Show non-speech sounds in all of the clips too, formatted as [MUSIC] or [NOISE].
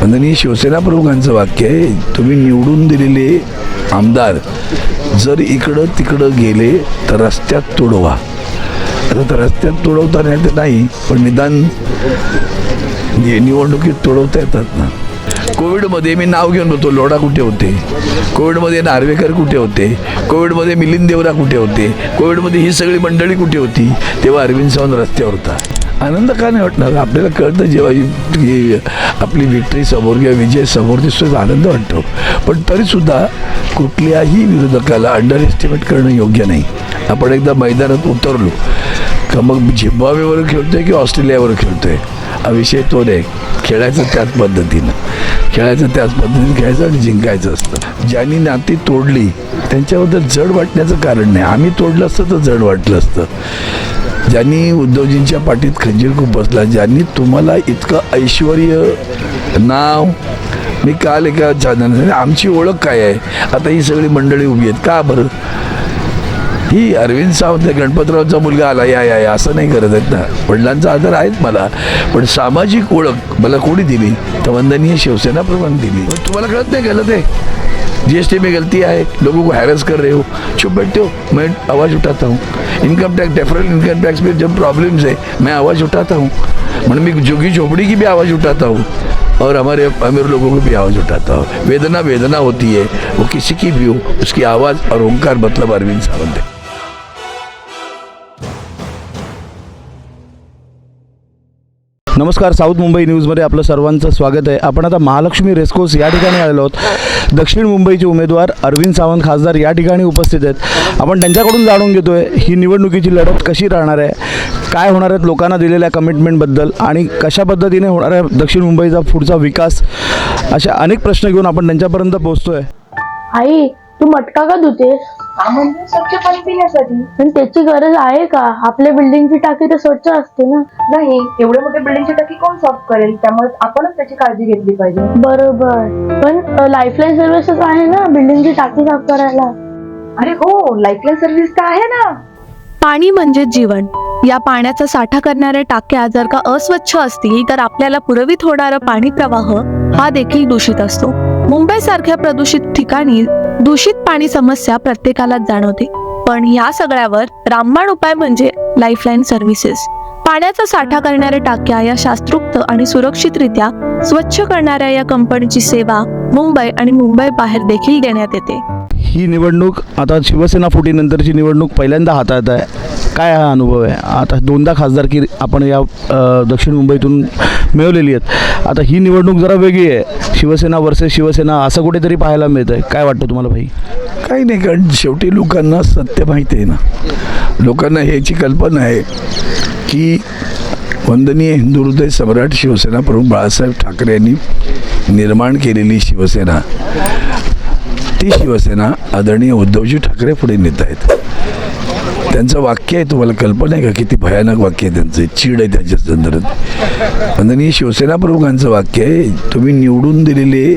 माननीय शिवसेना प्रमुखांचं वाक्य आहे तुम्ही निवडून दिलेले आमदार जर इकडं तिकडं गेले तर रस्त्यात तुडवा. आता तर रस्त्यात तुडवता नाही तर नाही पण निदान निवडणुकीत तुडवता येतात ना. कोविडमध्ये मी नाव घेऊन होतो लोढा कुठे होते? कोविडमध्ये नार्वेकर कुठे होते? कोविडमध्ये मिलिंद देवरा कुठे होते? कोविडमध्ये ही सगळी मंडळी कुठे होती? तेव्हा अरविंद सावंत रस्त्यावर होता. आनंद का नाही वाटणार? आपल्याला कळतं जेव्हा आपली विक्ट्री समोर किंवा विजय समोर दिसतो आनंद वाटतो. पण तरीसुद्धा कुठल्याही विरोधकाला अंडर एस्टिमेट करणं योग्य नाही. आपण एकदा मैदानात उतरलो का मग झिम्बाब्वेवर खेळतोय की ऑस्ट्रेलियावर खेळतोय? हा विषय तो नाही. खेळायचं त्याच पद्धतीनं. खेळायचं त्याच पद्धतीने खेळायचं आणि जिंकायचं असतं. ज्यांनी नाती तोडली त्यांच्याबद्दल जड वाटण्याचं कारण नाही. आम्ही तोडलं असतं तर जड वाटलं असतं. ज्यांनी उद्धवजींच्या पाठीत खंजीर खूप बसला ज्यांनी तुम्हाला इतकं ऐश्वर नाव मी काल एका चॅनल आमची ओळख काय आहे? आता ही सगळी मंडळी उभी आहेत का बरं? ही अरविंद सावंत गणपतरावचा मुलगा आला या या या असं नाही करत आहेत ना. वडिलांचा आदर आहेच मला पण सामाजिक ओळख मला कोणी दिली? तर वंदनीय शिवसेना प्रमाण दिली. तुम्हाला कळत नाही गेलं ते जीएसटी में गलती आए, लोगों को हैरस कर रहे हो। चुप बैठते हो, मैं आवाज़ उठाता हूँ। Income tax deferral income tax में जब प्रॉब्लम्स है, मैं आवाज़ उठाता हूँ। मतलब मैं जोगी झोपड़ी की भी आवाज़ उठाता हूँ। और हमारे अमीर लोगों की भी आवाज़ उठाता हूँ। वेदना वेदना होती है। वो किसी की भी हो, उसकी आवाज़ और ओंकार मतलब अरविंद सावंत है। नमस्कार साऊथ मुंबई न्यूजमध्ये आपलं सर्वांचं स्वागत आहे. आपण आता महालक्ष्मी रेसकोर्स या ठिकाणी आलेलो आहोत. दक्षिण मुंबईचे उमेदवार अरविंद सावंत खासदार या ठिकाणी उपस्थित आहेत. आपण त्यांच्याकडून जाणून घेतोय ही निवडणुकीची लढत कशी राहणार आहे काय होणार आहेत लोकांना दिलेल्या कमिटमेंटबद्दल आणि कशा पद्धतीने होणार आहे दक्षिण मुंबईचा पुढचा विकास अशा अनेक प्रश्न घेऊन आपण त्यांच्यापर्यंत पोहोचतोय. आई तू मटका का धुतेस? म्हणजे स्वच्छ पाणी पिण्यासाठी पण त्याची गरज आहे का? आपल्या बिल्डिंगची टाकी तर स्वच्छ असते ना. नाही एवढे मोठे बिल्डिंगची टाकी कोण साफ करेल? त्यामुळे आपणच त्याची काळजी घेतली पाहिजे. बरोबर. पण लाईफलाईन सर्व्हिसेस आहे ना बिल्डिंगची टाकी साफ करायला? अरे हो लाईफलाईन सर्व्हिस तर आहे ना. पाणी म्हणजे जीवन. या पाण्याचा साठा करणाऱ्या टाक्या जर का अस्वच्छ असतील तर आपल्याला पुरवित होणारा पाणी प्रवाह हा देखील दूषित असतो. मुंबई सारख्या प्रदूषित ठिकाणी दूषित पाणी समस्या प्रत्येकाला जाणवते. पण या सगळ्यावर रामबाण उपाय म्हणजे लाईफलाईन सर्व्हिसेस पाण्याचा साठा करणाऱ्या टाक्या या शास्त्रोक्त आणि सुरक्षितरित्या स्वच्छ करणाऱ्या या कंपनीची सेवा मुंबई आणि मुंबई बाहेर देखील देण्यात येते. ही निवडणूक आता शिवसेना फुटीनंतरची निवडणूक पहिल्यांदा हातात आहे. काय हा अनुभव आहे? आता दोनदा खासदारकी आपण या दक्षिण मुंबईतून मिळवलेली आहेत. आता ही निवडणूक जरा वेगळी आहे. शिवसेना वर्सेस शिवसेना असं कुठेतरी पाहायला मिळतं आहे काय वाटतं तुम्हाला भाई? काही नाही कारण शेवटी लोकांना सत्य माहिती आहे ना. लोकांना ह्याची कल्पना आहे की वंदनीय हिंदुहृदय सम्राट शिवसेना प्रमुख बाळासाहेब ठाकरे यांनी निर्माण केलेली शिवसेना ती शिवसेना आदरणीय उद्धवजी ठाकरे पुढे नेत आहेत. त्यांचं वाक्य आहे तुम्हाला कल्पना आहे का? किती भयानक वाक्य आहे त्यांचं. चीड आहे त्याच्या संदर्भात. वंदनीय शिवसेना प्रमुखांचं वाक्य आहे तुम्ही निवडून दिलेले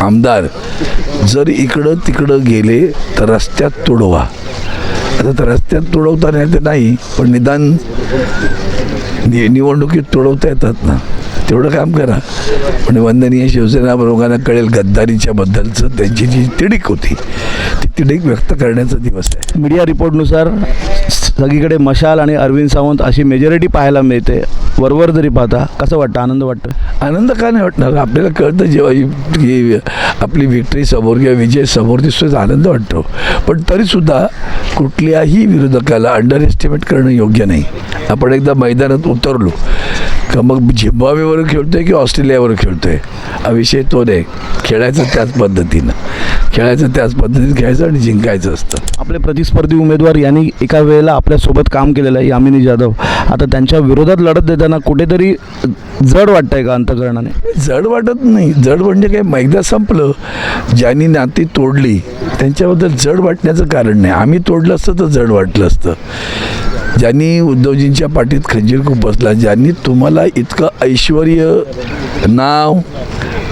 आमदार जर इकडं तिकडं गेले तर रस्त्यात तुडवा. आता तर रस्त्यात तुडवता नाही तर नाही पण निदान नि निवडणुकीत तुडवता येतात ना. तेवढं काम करा. पण वंदनीय शिवसेना प्रमुखांना कळेल गद्दारीच्या बद्दलचं. त्यांची जी तिडीक होती ती तिडीक व्यक्त करण्याचा दिवस आहे. मीडिया रिपोर्टनुसार सगळीकडे मशाल आणि अरविंद सावंत अशी मेजॉरिटी पाहायला मिळते. वरवर जरी पाहता कसं वाटतं? आनंद वाटतं आनंद का नाही वाटणार? आपल्याला कळतं जेव्हा आपली विक्ट्री समोर किंवा विजय समोर दिसतो तेव्हा आनंद वाटतो. पण तरीसुद्धा कुठल्याही विरोधकाला अंडर एस्टिमेट करणं योग्य नाही. आपण एकदा मैदानात उतरलो का मग झिम्बाब्वेवर खेळतोय की ऑस्ट्रेलियावर खेळतोय? हा विषय तो नाही खेळायचं त्याच पद्धतीनं. खेळायचं त्याच पद्धतीनं खेळायचं आणि जिंकायचं असतं. आपले प्रतिस्पर्धी उमेदवार यांनी एका वेळेला आपल्यासोबत काम केलेलं आहे यामिनी जाधव. आता त्यांच्या विरोधात लढत देताना कुठेतरी जड वाटतंय का अंतकरणाने? जड वाटत नाही. जड म्हणजे काय? एकदा संपलं. ज्यांनी नाती तोडली त्यांच्याबद्दल जड वाटण्याचं कारण नाही. आम्ही तोडलं असतं तर जड वाटलं असतं. ज्यांनी उद्धवजींच्या पाठीत खंजीर खूप बसला ज्यांनी तुम्हाला इतकं ऐश्वर नाव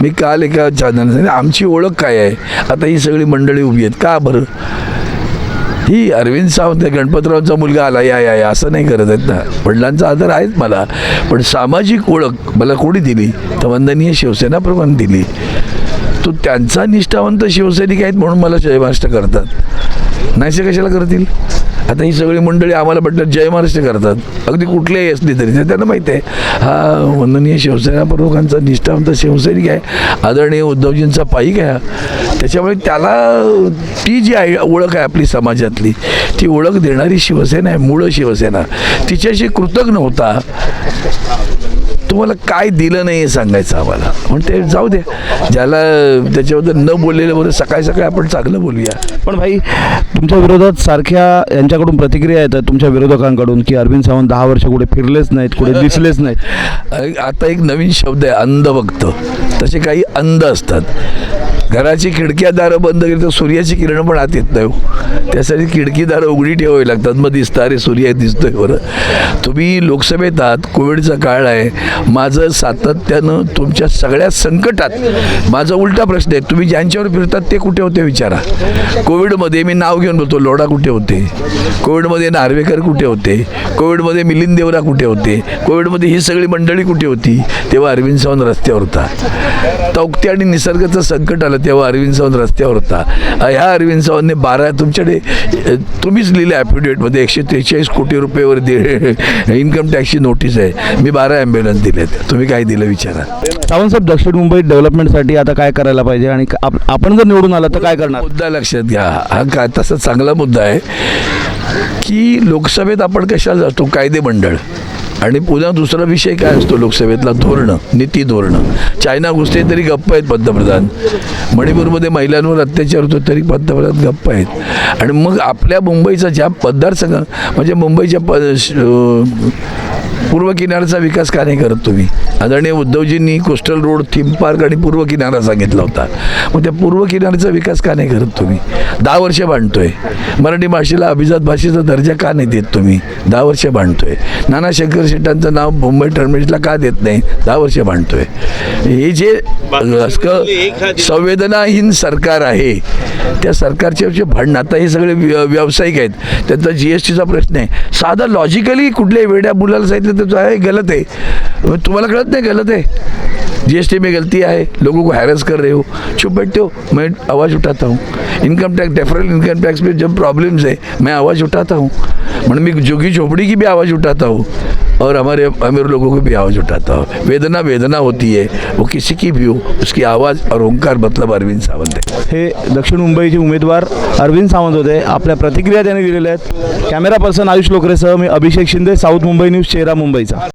मी काल एका चॅनल आमची ओळख काय आहे? आता ही सगळी मंडळी उभी आहेत का बरं? ही अरविंद सावंत आहे, गणपतरावचा मुलगा आला या या या असं नाही करत आहेत ना. वडिलांचा आदर आहेच मला पण सामाजिक ओळख मला कोणी दिली? तर वंदनीय शिवसेना प्रमाण दिली. तो त्यांचा निष्ठावंत शिवसैनिक आहेत म्हणून मला जयमाष्ट करतात. नाहीसे कशाला करतील? आता ही सगळी मंडळी आम्हाला म्हटलं जय महाराष्ट्र करतात. अगदी कुठलेही असली तरी ते त्यांना माहिती आहे. हा वंदनीय शिवसेना प्रमुखांचा निष्ठावंत शिवसैनिक आहे. आदरणीय उद्धवजींचा पाईक आहे त्याच्यामुळे त्याला ती जी आहे ओळख आहे आपली समाजातली ती ओळख देणारी शिवसेना आहे मूळ शिवसेना. तिच्याशी कृतज्ञ होता. तुम्हाला काय दिलं नाही हे सांगायचं आम्हाला. पण ते जाऊ दे. ज्याला त्याच्याबद्दल न बोललेलं बरं सकाळी सकाळी आपण चांगलं बोलूया. पण भाई तुमच्या विरोधात सारख्या यांच्याकडून प्रतिक्रिया येतात तुमच्या विरोधकांकडून की अरविंद सावंत दहा वर्ष कुठे फिरलेच नाहीत कुठे दिसलेच नाहीत. [LAUGHS] आता एक नवीन शब्द आहे अंधभक्त. तसे काही अंध असतात. घराची खिडक्या दारं बंद केली तर सूर्याची किरण पण आत येत नाही हो. त्यासाठी खिडकी दारं उघडी ठेवावी लागतात. मग दिसतं अरे सूर्य दिसतोय बरं. तुम्ही लोकसभेत आहात कोविडचा काळ आहे. माझं सातत्यानं तुमच्या सगळ्या संकटात माझा उलटा प्रश्न आहे. तुम्ही ज्यांच्यावर फिरतात ते कुठे होते विचारा. कोविडमध्ये मी नाव घेऊन बोलतो लोढा कुठे होते? कोविडमध्ये नार्वेकर कुठे होते? कोविडमध्ये मिलिंद देवरा कुठे होते? कोविडमध्ये ही सगळी मंडळी कुठे होती? तेव्हा अरविंद सावंत रस्त्यावर होता. तौक्ती आणि निसर्गाचं संकट आलं तेव्हा अरविंद सावंत रस्त्यावर होता. ह्या अरविंद सावंतने बारा तुमच्याकडे तुम्हीच लिहिले ॲफिडेविटमध्ये एकशे त्रेचाळीस कोटी रुपयेवर दे इन्कम टॅक्सची नोटीस आहे. मी बारा ॲम्ब्युलन्स दिलेत. तुम्ही काय दिलं विचारा. सावंत साहेब दक्षिण मुंबईत डेव्हलपमेंटसाठी आता काय करायला पाहिजे? आणि आप- आपण जर निवडून आला तर काय करणार? मुद्दा लक्षात घ्या. हा काय तसा चांगला मुद्दा आहे की लोकसभेत आपण कशाला जातो? कायदे मंडळ आणि पुन्हा दुसरा विषय काय असतो लोकसभेतला? धोरणं नीती धोरणं. चायना घुसते तरी गप्प आहेत पंतप्रधान. मणिपूरमध्ये महिलांवर अत्याचार होतो तरी पंतप्रधान गप्प आहेत. आणि मग आपल्या मुंबईचा ज्या मतदारसंघ म्हणजे मुंबईच्या प श- पूर्व किनाऱ्याचा विकास का नाही करत तुम्ही? आदरणीय उद्धवजींनी कोस्टल रोड थीम पार्क आणि पूर्व किनारा सांगितला होता. मग त्या पूर्व किनाऱ्याचा विकास का नाही करत तुम्ही? दहा वर्ष बांधतोय. मराठी भाषेला अभिजात भाषेचा दर्जा का नाही देत तुम्ही? दहा वर्ष बांधतोय. नाना शंकर शेट्टांचं नाव मुंबई टर्मिनसला का देत नाही? दहा वर्ष बांधतोय. हे जे संवेदनाहीन सरकार आहे त्या सरकारचे जे भांडण आता हे सगळे व्यावसायिक आहेत त्यांचा जी एस टीचा प्रश्न आहे. साधा लॉजिकली कुठल्याही वेड्या मुलाला सांगितलं तर आहे गलत आहे. तुम्हाला कळत नाही गलत आहे? जीएसटी में गलती है लोगों को हैरस कर रहे हो। चुप बैठते हो मैं आवाज़ उठाता हूँ। Income tax deferral income tax में जब प्रॉब्लम्स है मैं आवाज़ उठाता हूँ। मतलब मैं झुग्गी झोपड़ी की भी आवाज़ उठाता हूँ और हमारे अमीर लोगों की भी आवाज़ उठाता हूँ। वेदना वेदना होती है। वो किसी की भी हो उसकी आवाज़ और ओंकार मतलब अरविंद सावंत है। हे दक्षिण मुंबईचे उमेदवार अरविंद सावंत होते आपल्या प्रतिक्रिया त्यांनी दिलेल्या आहेत. कॅमेरा पर्सन आयुष लोकरेसह मी अभिषेक शिंदे साऊथ मुंबई न्यूज चेहरा मुंबईचा.